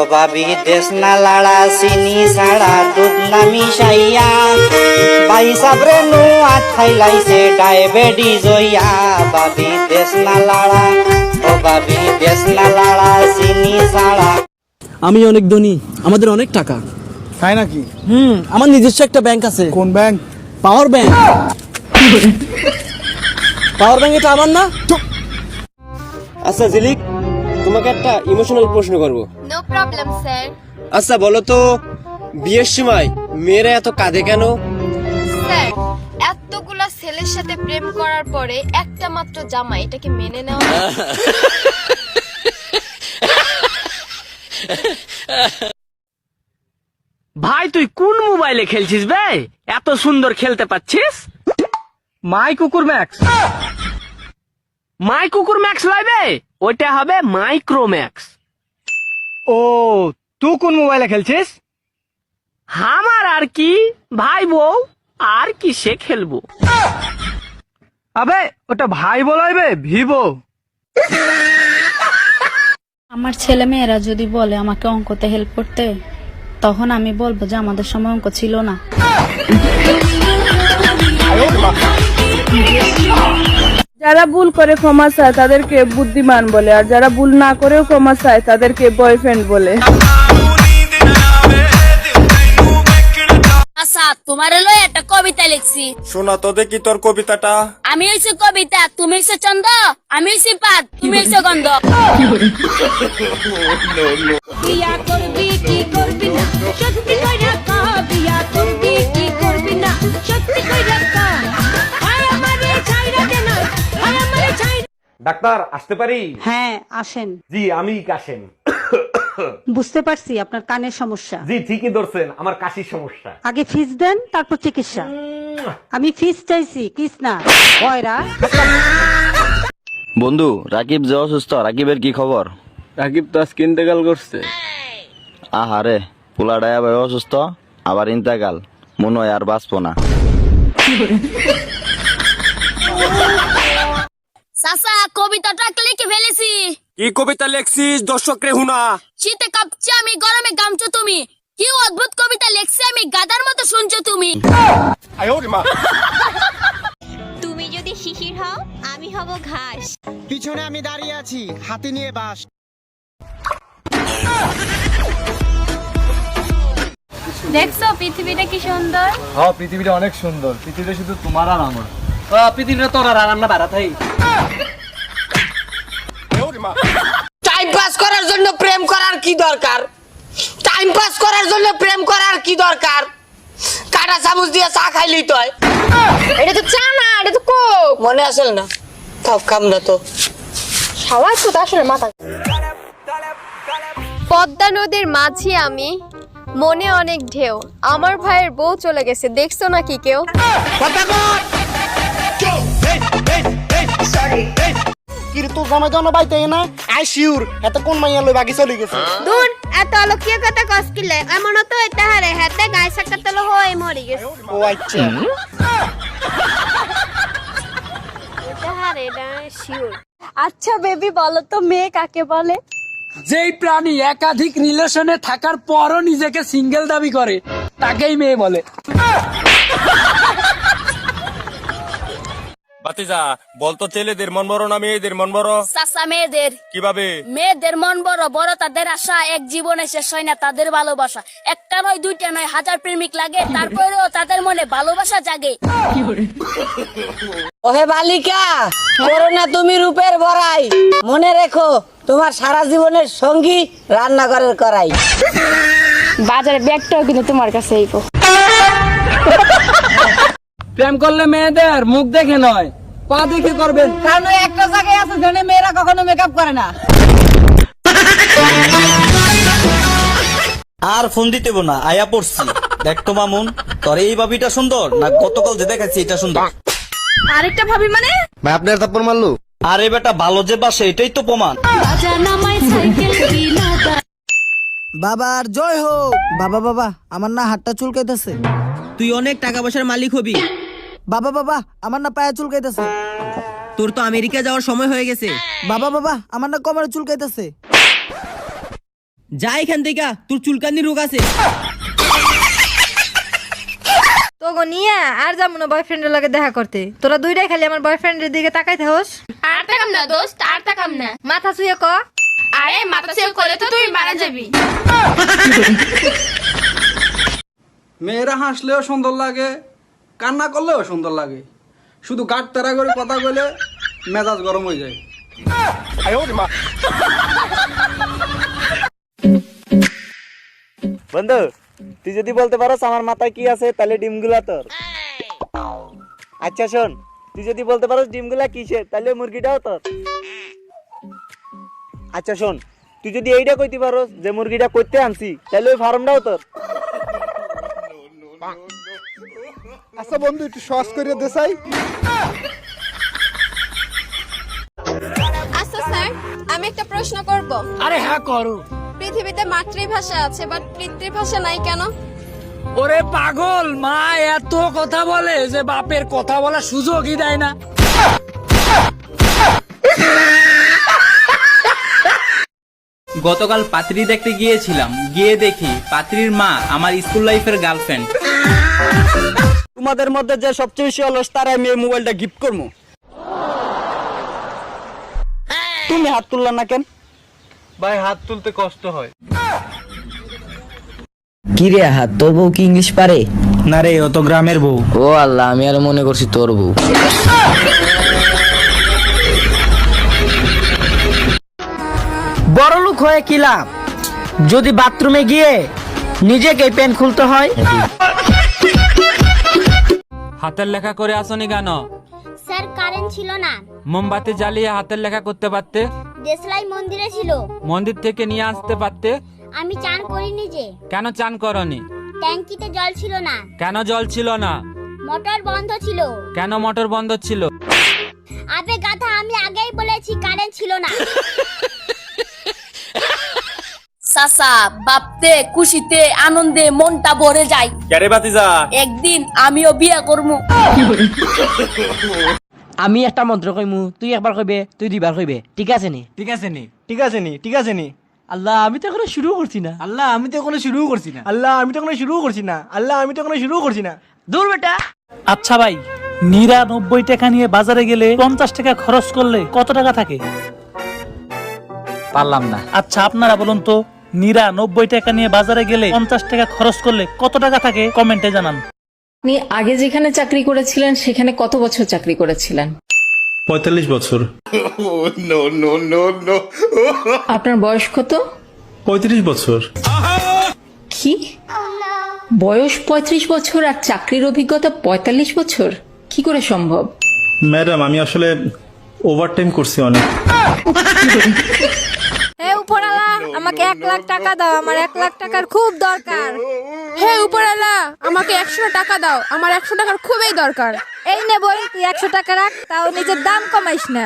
ও ভাবি দেশ না লাড়া চিনি ছাড়া দুধ না মিশাইয়া ভাই সাবরে নুয়া খাইলাইছে ডায়াবেটিস হইয়া ভাবি দেশ না লাড়া ও ভাবি দেশ না লাড়া চিনি ছাড়া। আমি অনেক ধনী আমাদের অনেক টাকা। তাই নাকি? হুম আমার নিজস্ব একটা ব্যাংক আছে। কোন bank? Power bank. Power bank এটা আমার না? আচ্ছা জিলিক তোমাকে একটা ইমোশনাল প্রশ্ন করব। প্রবলেম স্যার আচ্ছা বলো তো বিয়ের সময় মেয়েরা এত কাঁদে কেন? স্যার এতগুলা ছেলের সাথে প্রেম করার পরে একটা মাত্র জামা এটাকে মেনে নেওয়া ভাই তুই কোন মোবাইলে খেলছিস বে? এত সুন্দর খেলতে পাচ্ছিস মাই কুকুর ম্যাক্স। মাই কুকুর ম্যাক্স লাইবে ওইটা হবে মাইক্রো ম্যাক্স ও তুই কোন মোবাইলে খেলছিস? আমার আর কি? ভাই বউ আর কি সে খেলব? আবে ওটা ভাই বলাইবে ভিভো। আমার ছেলে মেয়েরা যদি বলে আমাকে অঙ্কতে হেল্প করতে তখন আমি বলব যে আমাদের সময় অঙ্ক ছিল না। যারা ভুল করে ক্ষমা চায় তাদেরকে বুদ্ধিমান বলে আর যারা ভুল না করেও ক্ষমা চায় তাদেরকে বয়ফ্রেন্ড বলে। আচ্ছা তোমার হলো একটা কবিতা লিখছি। শোনা তো দেখি তোর কবিতাটা। আমি হইছি কবিতা তুমি হইছে চন্দ আমি হইছি পাত তুমি হইছে গন্ধ। বিয়া করবি কি করবি না সত্যি কইরা ডাক্তার আসতে পারি? হ্যাঁ আসেন। জি আমি কাশেম। বুঝতে পারছি আপনার কানের সমস্যা। জি ঠিকই ধরছেন আমার কাশির সমস্যা। আগে ফিস দেন তারপর চিকিৎসা। আমি ফিস চাইছি কিস না। কয়রা? বন্ধু রাকিব যে অসুস্থ রাকিবের কি খবর? রাকিব তো আজকে ইন্তেকাল করছে। আহারে পোলা ডায়া ভাই অসুস্থ আবার ইন্তাকাল। মনে হয় আর বাঁচবো না। সাসা কবিতাটা লিখে ফেলেছি। কি কবিতা লেখছিস দর্শক রে হুনা? শীতে কাঁপছে আমি গরমে গামছো তুমি। কি অদ্ভুত কবিতা লেখছি আমি গাদার মতো শুনছো তুমি। তুমি যদি শিশির হও আমি হব ঘাস। পিছনে আমি দাঁড়িয়ে আছি হাতে নিয়ে বাস। দেখছ পৃথিবীটা কি সুন্দর? হ্যাঁ পৃথিবীটা অনেক সুন্দর। পৃথিবীটা শুধু তোমার আর আমার। পৃথিবীটা তোর আর আমরা বেড়া থাই টাইম পাস করার জন্য প্রেম করার কি দরকার? টাইম পাস করার জন্য প্রেম করার কি দরকার? কাটা চামচ দিয়ে চা খাইলি তুই এটা তো চা না এটা তো কোক। মনে আসল না? সব কাম না তো। সবাই তো আসলে মাথা পদ্মা নদীর মাঝি আমি মনে অনেক ঢেউ। আমার ভাইয়ের বউ চলে গেছে দেখছ নাকি কেউ? কিরে তোর জামাই জানো বাইতে না আই শিওর এত কোন মাইয়া লই বাকি চলে গেছে? দূর এত অলক্ষীয় কথা কসকিলে এমন তো এটা হারে হাতে গায়ে সাকাতলো হয়ে মরি গেছে। ও আচ্ছা। এটা হারে এটা শিওর আচ্ছা বেবি বলো তো মেয়ে কাকে বলে? যেই প্রাণী একাধিক রিলেশনে থাকার পরও নিজেকে সিঙ্গেল দাবি করে তাকেই মেয়ে বলে। বাতিজা বলতো ছেলেদের মন বড় না মেয়েদের মন বড়? সাসা মেয়েদের। কীভাবে? মেয়েদের মন বড় বড় তাদের আশা এক জীবনে শেষ হয় না তাদের ভালোবাসা। একটা নয় দুইটা নয় হাজার প্রেমিক লাগে তারপরেও তাদের মনে ভালোবাসা জাগে। ওহে বালিকা করো না তুমি রূপের বড়াই মনে রেখো তোমার সারা জীবনের সঙ্গী রান্নাঘরের করাই। বাজারে ব্যাগটাও কিন্তু তোমার কাছে আইবো প্রেম করলে মেয়েদের মুখ দেখে নয় পা দেখে করবেন। কারণ একটা জায়গায় আছে যেখানে মেয়েরা কখনো মেকআপ করে না। আর ফোন দিতে না আয়া পড়ছি। দেখ তো মামুন তোর এই ভাবিটা সুন্দর না গতকাল যে দেখাচ্ছি এটা সুন্দর? আরেকটা ভাবি মানে? ভাই আপনার থাপ্পড় মারলো? আরে বেটা ভালো যে বাসে এটাই তো প্রমাণ। বাবার জয় হোক। বাবা বাবা আমার না হাতটা চুলকাইতেছে। তুই অনেক টাকা পয়সার মালিক হবি। বাবা বাবা আমার না পায়ে চুলকাইতেছে। তোর তো আমেরিকা যাওয়ার সময় হয়ে গেছে। বাবা বাবা আমার না কমরে চুলকাইতেছে। যা এখান থেকে তোর চুলকানি রোগ আছে। তো গো নিয়ে আর যাব না বয়ফ্রেন্ডের লগে দেখা করতে। তোরা দুইটাই খালি আমার বয়ফ্রেন্ডের দিকে তাকাই থাকস আর তাকাম না দোস্ত আর তাকাম না। মাথা শুয়ে ক। আরে মাথা সেভ করে তো তুই মারা যাবি। মেয়েরা হাসলেও সুন্দর লাগে কান্না করলেও সুন্দর লাগে শুধু গাট তারা করে কথা বলে মেজাজ গরম হয়ে যায় বন্ধু তুই যদি বলতে পারোস আমার মাথায় কি আছে তাহলে ডিমগুলা তোর আচ্ছা শোন তুই যদি বলতে পারোস ডিমগুলা কিসের তাহলে মুরগিটাও তোর আচ্ছা শোন তুই যদি এইটা কইতে পারোস যে মুরগিটা করতে আনছি তাহলে ওই ফার্মটাও তোর আচ্ছা বন্ধু একটু সহজ করে দেসাই আচ্ছা স্যার আমি একটা প্রশ্ন করব। আরে হ্যাঁ করো। পৃথিবীতে মাতৃভাষা আছে বাট পিতৃভাষা নাই কেন? ওরে পাগল মা এত কথা বলে যে বাপের কথা বলার সুযোগই দেয় না। গতকাল পাত্রী দেখতে গিয়েছিলাম গিয়ে দেখি পাত্রীর মা আমার স্কুল লাইফের গার্লফ্রেন্ড। তোমাদের মধ্যে যে সবচেয়ে বেশি অলস তার আমি এই মোবাইলটা গিফট করব। তুমি হাত তুললা না কেন? ভাই হাত তুলতে কষ্ট হয়। কি রে হাত তোর বউ কি ইংলিশ পারে? না রে অত গ্রামের বউ। ও আল্লাহ আমি আর মনে করছি তোর বউ। বড় লোক হয়ে কি লাভ? যদি বাথরুমে গিয়ে নিজেকে পেন খুলতে হয়? হাতের লেখা করে আসনি কেন? স্যার কারেন্ট ছিল না। মোমবাতি জ্বালিয়ে হাতের লেখা করতে পারতে? দেশলাই মন্দিরে ছিল। মন্দির থেকে নিয়ে আসতে পারতে? আমি চান করিনি যে। কেন চান করনি? ট্যাঙ্কিতে জল ছিল না। কেন জল ছিল না? মোটর বন্ধ ছিল। কেন মোটর বন্ধ ছিল? আবে গাধা আমি আগেই বলেছি কারেন্ট ছিল না। সাসা বাপতে খুশিতে আনন্দে মনটা ভরে যায়। ক্যারে বাতিজা একদিন আমিও বিয়ে করব আমি একটা মন্ত্র কইমু তুই একবার কইবে তুই দুইবার কইবে। ঠিক আছে নি? ঠিক আছে নি ঠিক আছে নি ঠিক আছে নি। আল্লাহ আমি তো এখনও শুরু করছি না। আল্লাহ আমি তো এখনও শুরু করছি না। আল্লাহ আমি তো কোনো শুরু করছি না। আল্লাহ আমি তো কোনো শুরু করছি না। দূর বেটা। আচ্ছা ভাই নিরানব্বই টাকা নিয়ে বাজারে গেলে পঞ্চাশ টাকা খরচ করলে কত টাকা থাকে? পারলাম না। আচ্ছা আপনারা বলুন তো নিরানব্বই টাকা নিয়ে বাজারে গেলে পঞ্চাশ টাকা খরচ করলে কত টাকা থাকে কমেন্টে জানান। আপনি আগে যেখানে চাকরি করেছিলেন সেখানে কত বছর চাকরি করেছিলেন? পঁয়তাল্লিশ বছর। আপনার বয়স কত? পঁয়ত্রিশ বছর। কি? বয়স পঁয়ত্রিশ বছর আর চাকরির অভিজ্ঞতা পঁয়তাল্লিশ বছর? কি করে সম্ভব? ম্যাডাম আমি আসলে ওভারটাইম করছি অনেক। উপরালা আমাকে এক লাখ টাকা দাও আমার এক লাখ টাকার খুব দরকার। হে উপরালা আমাকে একশো টাকা দাও আমার একশো টাকার খুবই দরকার। এই নে বই তুই একশো টাকা রাখ তাও নিজের দাম কমাইস না।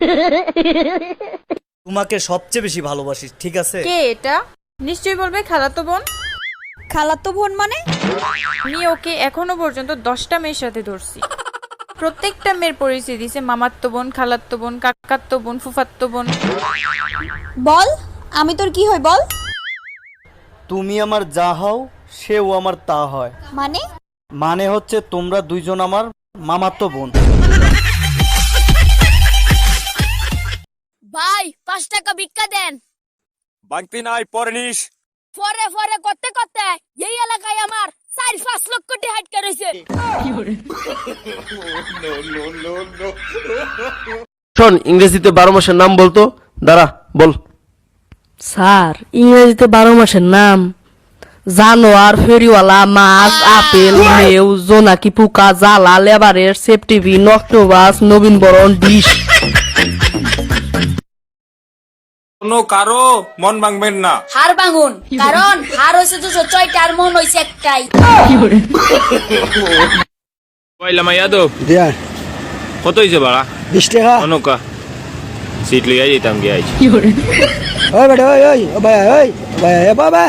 তোমাকে সবচেয়ে বেশি ভালোবাসি ঠিক আছে? কে এটা? নিশ্চয়ই বলবে খালাতো বোন। খালাতো বোন মানে? আমি ওকে এখনও পর্যন্ত দশটা মেয়ের সাথে ধরছি। প্রত্যেকটা মেয়ের পরিচয় দিছে মামাত্ম বোন খালাত্তো বোন কাকাত্তো বোন ফুফাত্তো বোন। বল আমি তোর কি হয় বল? তুমি আমার যা হও সেও আমার তা হয়। মানে? মানে হচ্ছে তোমরা দুইজন আমার মামাতো বোন। পাঁচ টাকা ভিক্ষা দেন। বাংতি নাই পরে নিস। ফরে ফরে করতে করতে এই এলাকায় আমার চার পাঁচ লক্ষ হাইট করেছে শোন ইংরেজিতে বারো মাসের নাম বলতো দাঁড়া বল। স্যার ইংরেজিতে বারো মাসের নাম। জানোয়ার ফেরিওয়ালা মাছ আপেল মেউ জোনাকি পোকা জ্বালা লেবারের সেফটিভি নক্টোবাস নবীন বরণ ডিশ। কোনো কারও মন ভাঙবেন না। হার ভাঙুন। কারণ হার হয়েছে দুশো ছয়টা আর মন হয়েছে একটাই। পয়লা মাইয়াদব দিয়া। কত হয়েছে বাড়া বিশ টাকা। অনুকা। সিট লইয়া যেতাম গিয়ে আইছি? ওই বেটা ওই ওই ও ভাই ওই ভাই এ বাবা।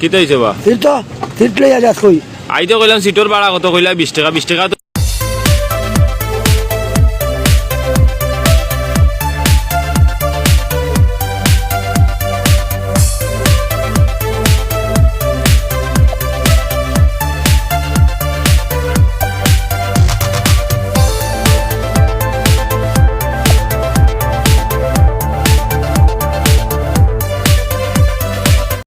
কি তো হয়েছে বা? সিট তো সিট লইয়া যাস কই? আই তো কইলাম সিটর ভাড়া কত? কইলা বিশ টাকা বিশ টাকা তো